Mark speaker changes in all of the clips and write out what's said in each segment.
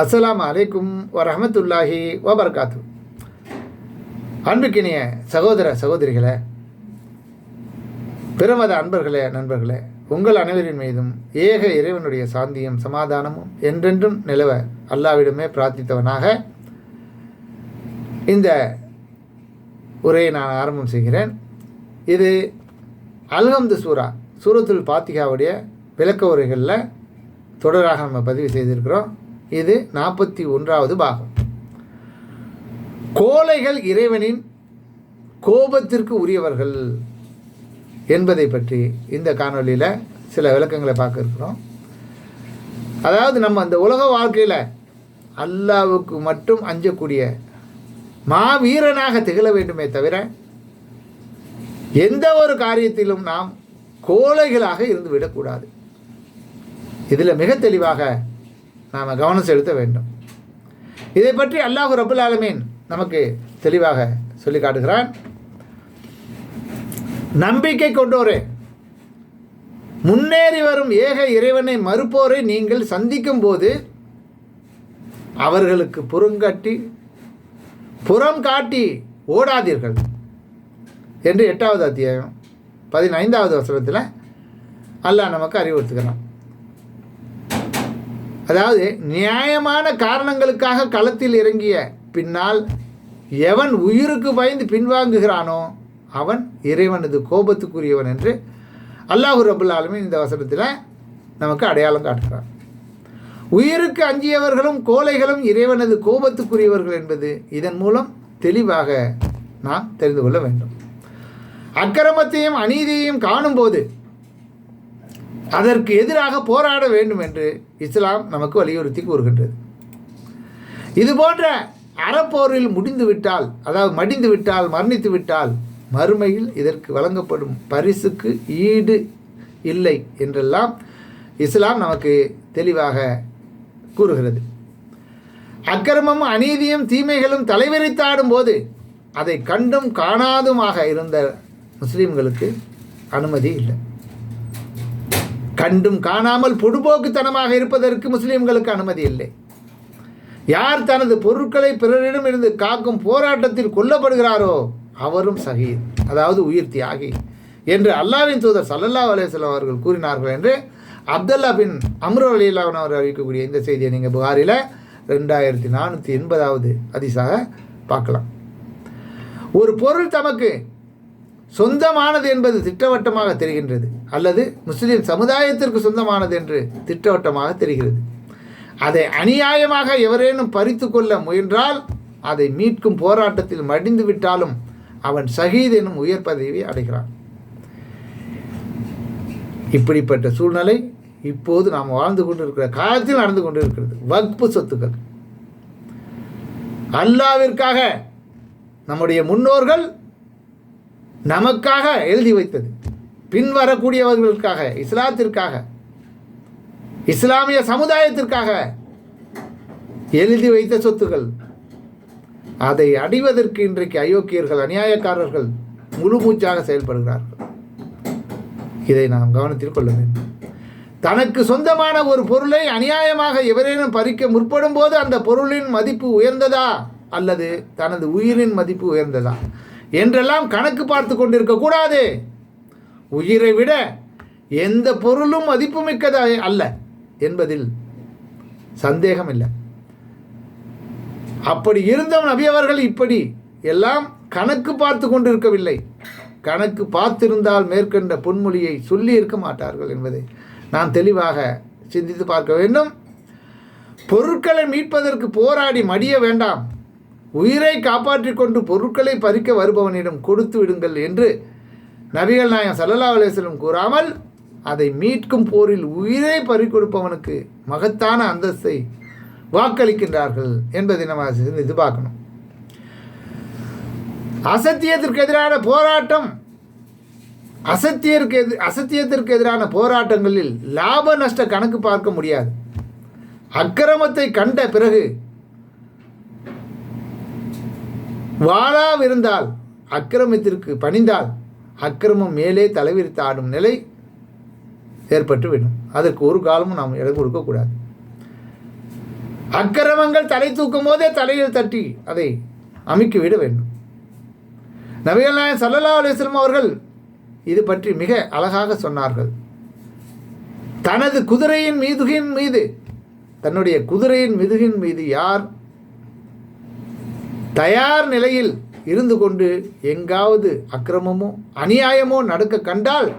Speaker 1: அஸ்லாம் அலைக்கும் வரமத்துல்லாஹி வபர்காத்து அன்புக்கினிய சகோதர சகோதரிகளே பிரமத அன்பர்களே நண்பர்களே உங்கள் அனைவரின் மீதும் ஏக இறைவனுடைய சாந்தியும் சமாதானமும் என்றென்றும் நிலவ அல்லாவிடமே பிரார்த்தித்தவனாக இந்த உரையை நான் ஆரம்பம் செய்கிறேன். இது அல்ஹம்து சூரா சூரத்துல் பாத்திகாவுடைய விளக்க உரைகளில் தொடராக நம்ம பதிவு செய்திருக்கிறோம். இது நாற்பத்தி ஒன்றாவது பாகம். கோழைகள் இறைவனின் கோபத்திற்கு உரியவர்கள் என்பதை பற்றி இந்த காணொலியில் சில விளக்கங்களை பார்க்க இருக்கிறோம். அதாவது நம்ம அந்த உலக வாழ்க்கையில் அல்லாவுக்கு மட்டும் அஞ்சக்கூடிய மாவீரனாக திகழ வேண்டுமே தவிர எந்த ஒரு காரியத்திலும் நாம் கோழைகளாக இருந்து விடக்கூடாது. இதில் மிக தெளிவாக நாம் கவனம் செலுத்த வேண்டும். இதை பற்றி அல்லாஹு ரபுல் ஆலமீன் நமக்கு தெளிவாக சொல்லி காட்டுகிறான். நம்பிக்கை கொண்டோரே முன்னேறி வரும் ஏக இறைவனை மறுப்போரை நீங்கள் சந்திக்கும் போது அவர்களுக்கு புறங்காட்டி புறம் காட்டி ஓடாதீர்கள். என்று எட்டாவது அத்தியாயம் பதினைந்தாவது வசனத்தில் அல்லாஹ் நமக்கு அறிவுறுத்துகிறான். அதாவது நியாயமான காரணங்களுக்காக களத்தில் இறங்கிய பின்னால் எவன் உயிருக்கு பயந்து பின்வாங்குகிறானோ அவன் இறைவனது கோபத்துக்குரியவன் என்று அல்லாஹு ரபுல் இந்த வசனத்தில் நமக்கு அடையாளம் காட்டுகிறான் உயிருக்கு அஞ்சியவர்களும் கோழைகளும் இறைவனது கோபத்துக்குரியவர்கள் என்பது இதன் மூலம் தெளிவாக நாம் தெரிந்து கொள்ள வேண்டும். அக்கிரமத்தையும் அநீதியையும் காணும்போது அதற்கு எதிராக போராட வேண்டும் என்று இஸ்லாம் நமக்கு வலியுறுத்தி கூறுகின்றது. இது போன்ற அறப்போரில் முடிந்து விட்டால் அதாவது மடிந்து விட்டால் மரணித்து விட்டால் மறுமையில் இதற்கு வழங்கப்படும் பரிசுக்கு ஈடு இல்லை என்றெல்லாம் இஸ்லாம் நமக்கு தெளிவாக கூறுகிறது. அக்கிரமம் அநீதியும் தீமைகளும் தலைவிரித்தாடும் போது அதை கண்டும் காணாதுமாக இருந்த முஸ்லீம்களுக்கு அனுமதி இல்லை. கண்டும் காணாமல் பொடுபோக்குத்தனமாக இருப்பதற்கு முஸ்லீம்களுக்கு அனுமதி இல்லை. யார் தனது பொருட்களை பிறரிடம் இருந்து காக்கும் போராட்டத்தில் கொல்லப்படுகிறாரோ அவரும் சகீத் அதாவது உயிர் தியாகி என்று அல்லாவின் தூதர் சல்லல்லா அலேஸ்லாம் அவர்கள் கூறினார்கள் என்று அப்துல்லா பின் அம்ரு அலிலாவன் அவர் அறிவிக்கக்கூடிய இந்த செய்தியை நீங்கள் புகாரில் ரெண்டாயிரத்தி நானூற்றி எண்பதாவது அதிசாக பார்க்கலாம். ஒரு பொருள் தமக்கு சொந்தமானது என்பது திட்டவட்டமாக தெரிகின்றது அல்லது முஸ்லிம் சமுதாயத்திற்கு சொந்தமானது என்று திட்டவட்டமாக தெரிகிறது. அதை அநியாயமாக எவரேனும் பறித்து கொள்ள முயன்றால் அதை மீட்கும் போராட்டத்தில் மடிந்து விட்டாலும் அவன் சகீத் எனும் உயர் பதவியை அடைகிறான். இப்படிப்பட்ட சூழ்நிலை இப்போது நாம் வாழ்ந்து கொண்டிருக்கிற காலத்தில் நடந்து கொண்டிருக்கிறது. வக்பு சொத்துக்கள். அல்லாவிற்காக நம்முடைய முன்னோர்கள் நமக்காக எழுதி வைத்தது. பின்வரக்கூடியவர்களுக்காக இஸ்லாத்திற்காக இஸ்லாமிய சமுதாயத்திற்காக எழுதி வைத்த சொத்துகள் அதை அடைவதற்கு இன்றைக்கு அயோக்கியர்கள் அநியாயக்காரர்கள் முழு மூச்சாக செயல்படுகிறார்கள். இதை நாம் கவனத்தில் கொள்ள வேண்டும். தனக்கு சொந்தமான ஒரு பொருளை அநியாயமாக எவரேனும் பறிக்க முற்படும் போது அந்த பொருளின் மதிப்பு உயர்ந்ததா? அல்லது தனது உயிரின் மதிப்பு உயர்ந்ததா? என்றெல்லாம் கணக்கு பார்த்து கொண்டிருக்க கூடாது. உயிரை விட எந்த பொருளும் மதிப்புமிக்கதா அல்ல என்பதில் சந்தேகம் இல்லை அப்படி இருந்தவன் நபி அவர்கள் இப்படி எல்லாம் கணக்கு பார்த்து கொண்டிருக்கவில்லை. கணக்கு பார்த்திருந்தால் மேற்கண்ட பொன்மொழியை சொல்லி இருக்க மாட்டார்கள் என்பதை நான் தெளிவாக சிந்தித்து பார்க்க வேண்டும். பொருட்களை மீட்பதற்கு போராடி மடிய வேண்டாம். உயிரை காப்பாற்றி கொண்டு பொருட்களை பறிக்க வருபவனிடம் கொடுத்து விடுங்கள் என்று நபிகள் நாயம் சல்லல்லா அலிஸ்லம் கூறாமல் அதை மீட்கும் போரில் உயிரை பறிக்கொடுப்பவனுக்கு மகத்தான அந்தஸ்தை வாக்களிக்கின்றார்கள் என்பதை நம்ம இது பார்க்கணும். அசத்தியத்திற்கு எதிரான போராட்டம் அசத்தியருக்கு எதிர் அசத்தியத்திற்கு எதிரான போராட்டங்களில் லாப நஷ்ட கணக்கு பார்க்க முடியாது. அக்கிரமத்தை கண்ட பிறகு வாழாவிருந்தால் அக்கிரமத்திற்கு பணிந்தால் அக்கிரமம் மேலே தலைவிரித்து ஆடும் நிலை ஏற்பட்டுவிடும் அதற்கு ஒரு காலமும் நாம் இடம் கொடுக்கக்கூடாது அக்கிரமங்கள் தலை தூக்கும் போதே தலையில் தட்டி அதை அமுக்கி விட வேண்டும். நபிகள் நாயன் சல்லல்லா அலிஸ்லம் அவர்கள் இது பற்றி மிக அழகாக சொன்னார்கள். தனது குதிரையின் மீதுகின் மீது தன்னுடைய குதிரையின் மிதுகின் மீது யார் தயார் நிலையில் இருந்து கொண்டு எங்காவது அக்கிரமமோ அநியாயமோ நடக்க கண்டால்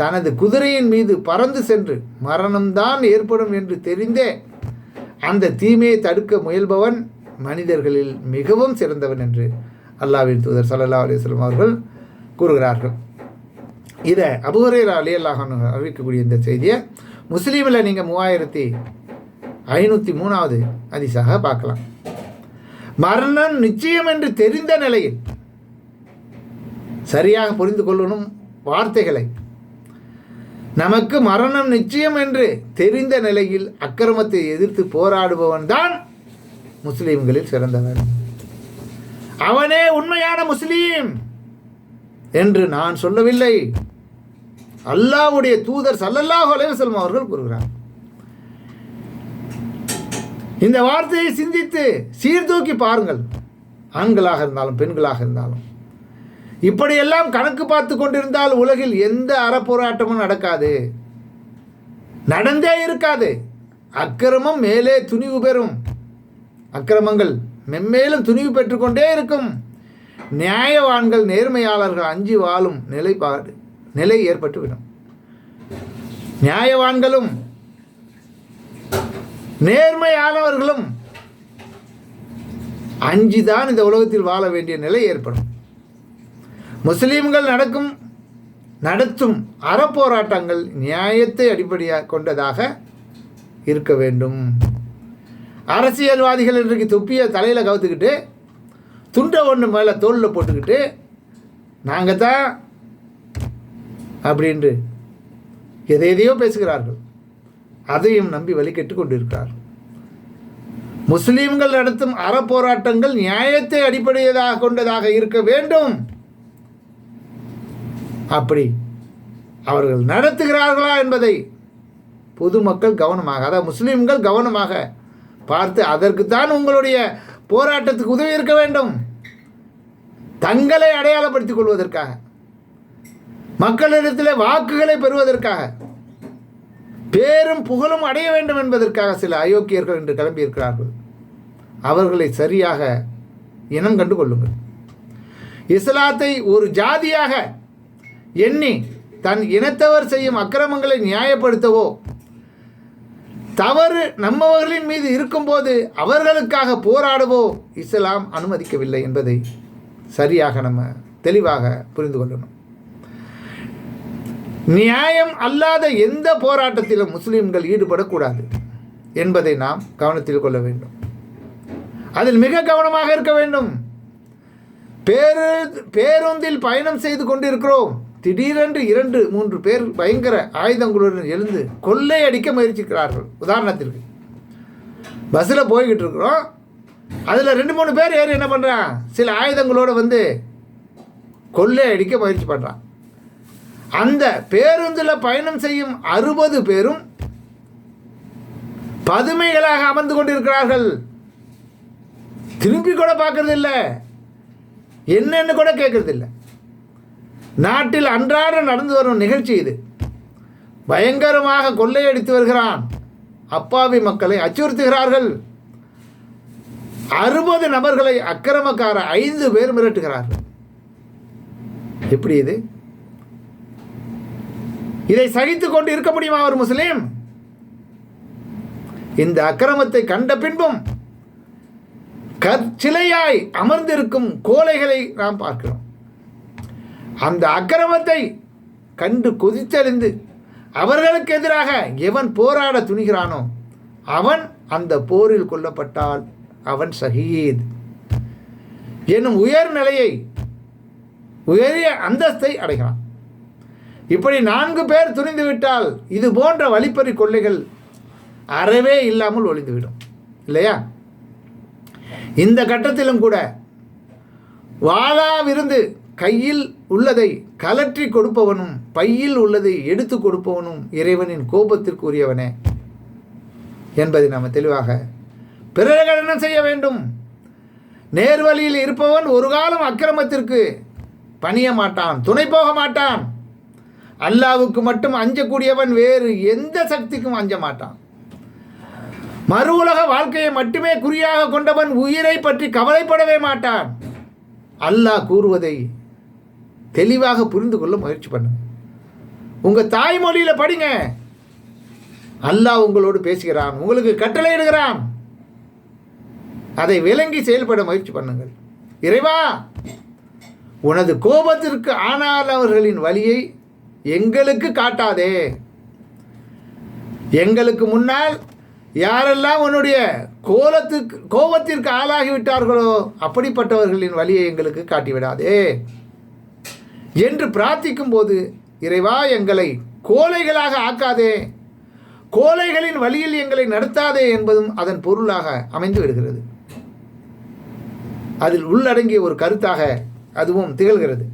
Speaker 1: தனது குதிரையின் மீது பறந்து சென்று மரணம்தான் ஏற்படும் என்று தெரிந்தே அந்த தீமையை தடுக்க முயல்பவன் மனிதர்களில் மிகவும் சிறந்தவன் என்று அல்லாவின் தூதர் சல்லல்லா அலிஸ்லாம் அவர்கள் கூறுகிறார்கள். இதை அபுஹரேரா அலி அல்லாஹ் அறிவிக்கக்கூடிய இந்த செய்தியை முஸ்லீமில் நீங்கள் மூவாயிரத்தி ஐநூற்றி மூணாவது அதிசாக பார்க்கலாம். மரணம் நிச்சயம் என்று தெரிந்த நிலையில் சரியாக புரிந்து கொள்ளணும் வார்த்தைகளை. நமக்கு மரணம் நிச்சயம் என்று தெரிந்த நிலையில் அக்கிரமத்தை எதிர்த்து போராடுபவன் தான் முஸ்லீம்களில் சிறந்தவன் அவனே உண்மையான முஸ்லீம் என்று நான் சொல்லவில்லை. அல்லாஹ்வுடைய தூதர் சல்லல்லாஹ் அலைவசல்மா அவர்கள் கூறுகிறார். இந்த வார்த்தையை சிந்தித்து சீர்தூக்கி பாருங்கள். ஆண்களாக இருந்தாலும் பெண்களாக இருந்தாலும். இப்படியெல்லாம் கணக்கு பார்த்து கொண்டிருந்தால் உலகில் எந்த அறப்போராட்டமும் நடக்காது. நடந்தே இருக்காது. அக்கிரமம் மேலே துணிவு பெறும். அக்கிரமங்கள் மென்மேலும் துணிவு பெற்றுக்கொண்டே இருக்கும். நியாயவான்கள் நேர்மையாளர்கள் அஞ்சு வாழும் நிலைப்பாடு நிலை ஏற்பட்டுவிடும். நியாயவான்களும் நேர்மையானவர்களும் அஞ்சிதான் இந்த உலகத்தில் வாழ வேண்டிய நிலை ஏற்படும். முஸ்லீம்கள் நடக்கும் நடத்தும் அறப்போராட்டங்கள் நியாயத்தை அடிப்படையாக கொண்டதாக இருக்க வேண்டும். அரசியல்வாதிகள் இன்றைக்கு தொப்பியை தலையில் கவுத்துக்கிட்டு துண்டை ஒன்று மேலே தோளில் போட்டுக்கிட்டு நாங்கள் தான் அப்படின்ட்டு எதை எதையோ பேசுகிறார்கள். அதையும் நம்பி வழிகட்டு கொண்டிருக்கிறார். முஸ்லீம்கள் நடத்தும் அறப்போராட்டங்கள் நியாயத்தை அடிப்படையதாக கொண்டதாக இருக்க வேண்டும். அப்படி அவர்கள் நடத்துகிறார்களா என்பதை பொதுமக்கள் கவனமாக அதாவது முஸ்லீம்கள் கவனமாக பார்த்து அதற்குத்தான் உங்களுடைய போராட்டத்துக்கு உதவி இருக்க வேண்டும். தங்களை அடையாளப்படுத்திக் கொள்வதற்காக மக்களிடத்தில் வாக்குகளை பெறுவதற்காக. பேரும் புகழும் அடைய வேண்டும் என்பதற்காக சில அயோக்கியர்கள் என்று கிளம்பியிருக்கிறார்கள். அவர்களை சரியாக இனம் கண்டு கொள்ளுங்கள். இஸ்லாத்தை ஒரு ஜாதியாக எண்ணி தன் இனத்தவர் செய்யும் அக்கிரமங்களை நியாயப்படுத்தவோ தவறு நம்மவர்களின் மீது இருக்கும்போது அவர்களுக்காக போராடவோ இஸ்லாம் அனுமதிக்கவில்லை என்பதை சரியாக நம்ம தெளிவாக புரிந்து கொள்ளணும். நியாயம் அல்லாத எந்த போராட்டத்திலும் முஸ்லீம்கள் ஈடுபடக்கூடாது என்பதை நாம் கவனத்தில் கொள்ள வேண்டும். அதில் மிக கவனமாக இருக்க வேண்டும். பேரு பேருந்தில் பயணம் செய்து கொண்டிருக்கிறோம். திடீரென்று இரண்டு மூன்று பேர் பயங்கர ஆயுதங்களுடன் எழுந்து கொள்ளை அடிக்க முயற்சிக்கிறார்கள். உதாரணத்திற்கு பஸ்ஸில் போய்கிட்டு இருக்கிறோம். அதில் ரெண்டு மூணு பேர் ஏறி என்ன பண்ணுறான் சில ஆயுதங்களோடு வந்து கொள்ளை அடிக்க முயற்சி பண்ணுறான் அந்த பேருந்தில் பயணம் செய்யும் அறுபது பேரும் பதுமைகளாக அமர்ந்து கொண்டிருக்கிறார்கள். திரும்பி கூட பார்க்கறது இல்லை என்னன்னு கூட கேட்கறது இல்லை நாட்டில் அன்றாட நடந்து வரும் நிகழ்ச்சி இது. பயங்கரமாக கொள்ளையடித்து வருகிறான். அப்பாவி மக்களை அச்சுறுத்துகிறார்கள். அறுபது நபர்களை அக்கிரமக்கார ஐந்து பேர் மிரட்டுகிறார்கள். எப்படி இது? இதை சகித்து கொண்டு இருக்க முடியுமா ஒரு முஸ்லீம்? இந்த அக்கிரமத்தை கண்ட பின்பும் கற்சிலையாய் அமர்ந்திருக்கும் கோலைகளை நாம் பார்க்கிறோம். அந்த அக்கிரமத்தை கண்டு கொதித்தறிந்து அவர்களுக்கு எதிராக எவன் போராட துணிகிறானோ அவன் அந்த போரில் கொல்லப்பட்டால் அவன் ஷஹீத் என்னும் உயர்நிலையை உயரிய அந்தஸ்தை அடைகிறான். இப்படி நான்கு பேர் துணிந்து விட்டால் இது போன்ற வழிப்பறி கொள்ளைகள் அறவே இல்லாமல் ஒளிந்துவிடும். இல்லையா? இந்த கட்டத்திலும் கூட வாழாவிருந்து கையில் உள்ளதை கலற்றி கொடுப்பவனும் பையில் உள்ளதை எடுத்து கொடுப்பவனும் இறைவனின் கோபத்திற்கு உரியவனே என்பதை நாம் தெளிவாக பிரகடனம் செய்ய வேண்டும்? நேர்வழியில் இருப்பவன் ஒரு காலம் அக்கிரமத்திற்கு பணிய மாட்டான் துணை போக மாட்டான். அல்லாவுக்கு மட்டும் அஞ்சக்கூடியவன் வேறு எந்த சக்திக்கும் அஞ்ச மாட்டான். மறு உலக வாழ்க்கையை மட்டுமே குறியாக கொண்டவன் உயிரை பற்றி கவலைப்படவே மாட்டான். அல்லாஹ் கூறுவதை தெளிவாக புரிந்து கொள்ள முயற்சி பண்ணு உங்கள் தாய்மொழியில் படிங்க. அல்லாஹ் உங்களோடு பேசுகிறான் உங்களுக்கு கட்டளையிடுகிறான் அதை விளங்கி செயல்பட முயற்சி பண்ணுங்கள். இறைவா உனது கோபத்திற்கு ஆனாதவர்களின் வழியை எங்களுக்கு காட்டாதே. எங்களுக்கு முன்னால் யாரெல்லாம் உன்னுடைய கோலத்துக்கு கோபத்திற்கு ஆளாகிவிட்டார்களோ அப்படிப்பட்டவர்களின் வழியை எங்களுக்கு காட்டிவிடாதே. என்று பிரார்த்திக்கும் போது இறைவா எங்களை கோழைகளாக ஆக்காதே. கோழைகளின் வழியில் எங்களை நடத்தாதே என்பதும் அதன் பொருளாக அமைந்து விடுகிறது. அதில் உள்ளடங்கிய ஒரு கருத்தாக அதுவும் திகழ்கிறது.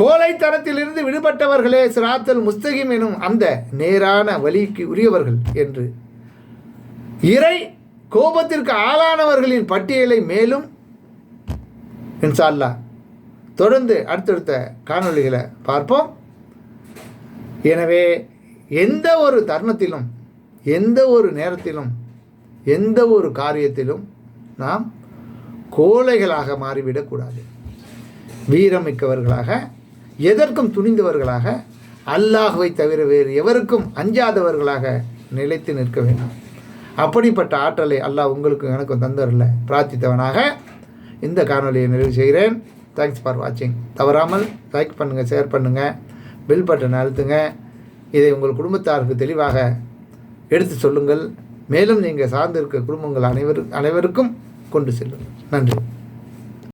Speaker 1: கோலைத்தனத்திலிருந்து விடுபட்டவர்களே சிராத்தல் முஸ்தகிம் எனும் அந்த நேரான வழிக்கு உரியவர்கள் என்று. இறை கோபத்திற்கு ஆளானவர்களின் பட்டியலை மேலும் இன்ஷா அல்லாஹ் தொடர்ந்து அடுத்தடுத்த காணொளிகளை பார்ப்போம். எனவே எந்த ஒரு தருணத்திலும் எந்த ஒரு நேரத்திலும் எந்த ஒரு காரியத்திலும் நாம் கோழைகளாக மாறிவிடக்கூடாது. வீரமிக்கவர்களாக எதற்கும் துணிந்தவர்களாக அல்லாஹுவை தவிர வேறு எவருக்கும் அஞ்சாதவர்களாக நிலைத்து நிற்க வேண்டும். அப்படிப்பட்ட ஆற்றலை அல்லாஹ் உங்களுக்கும் எனக்கும் தந்தரில் பிரார்த்தித்தவனாக இந்த காணொலியை நிறைவு செய்கிறேன். தேங்க்ஸ் ஃபார் வாட்சிங் தவறாமல் லைக் பண்ணுங்கள் ஷேர் பண்ணுங்கள் பில் பட்டனை அழுத்துங்க. இதை உங்கள் குடும்பத்தாருக்கு தெளிவாக எடுத்து சொல்லுங்கள். மேலும் நீங்கள் சார்ந்திருக்க குடும்பங்கள் அனைவரும் அனைவருக்கும் கொண்டு செல்லுங்கள். நன்றி.